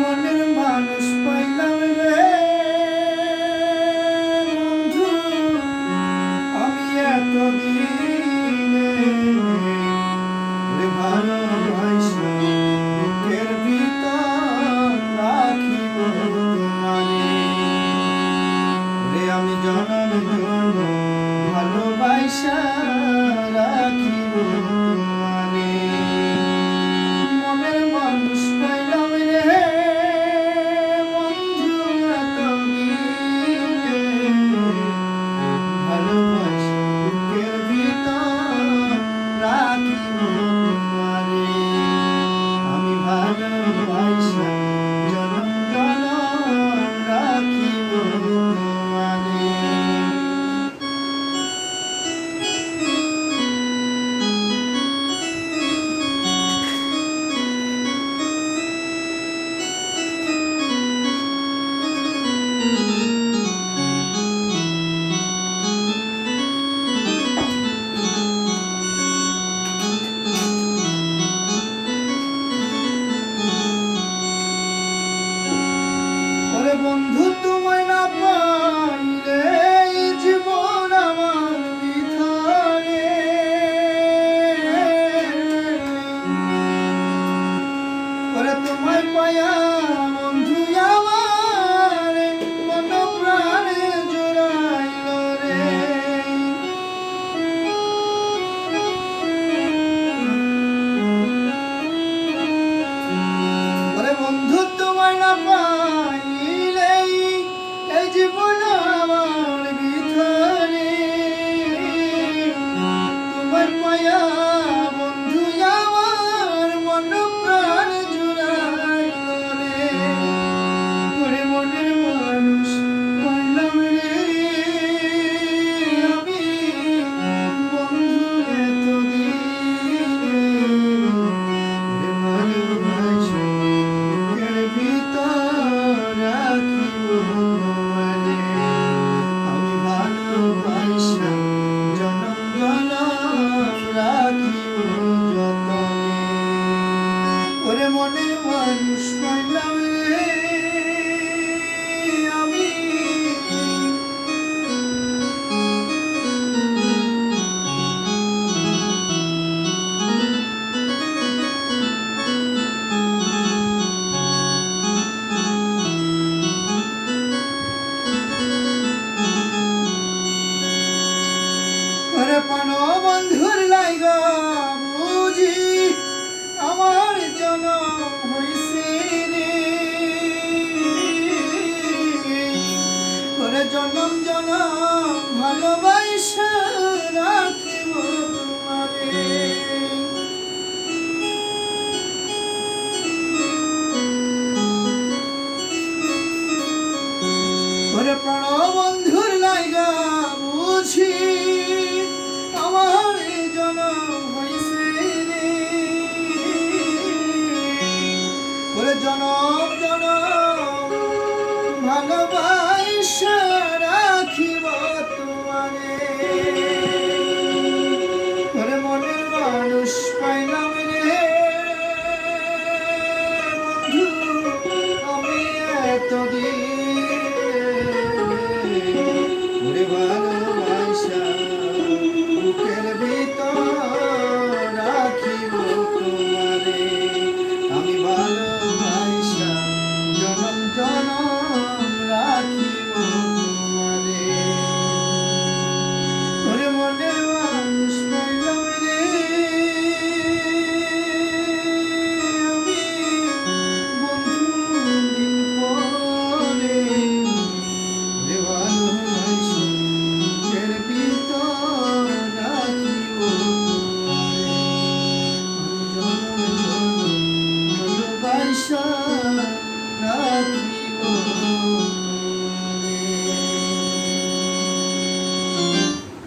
মনের মানুষ পাইলাম Yeah. মনে মানুষ পাইলাম রে। আমি বন্ধুর লাইগা। জনম জনম ভালোবাস জনম জনম ভালোবাসা।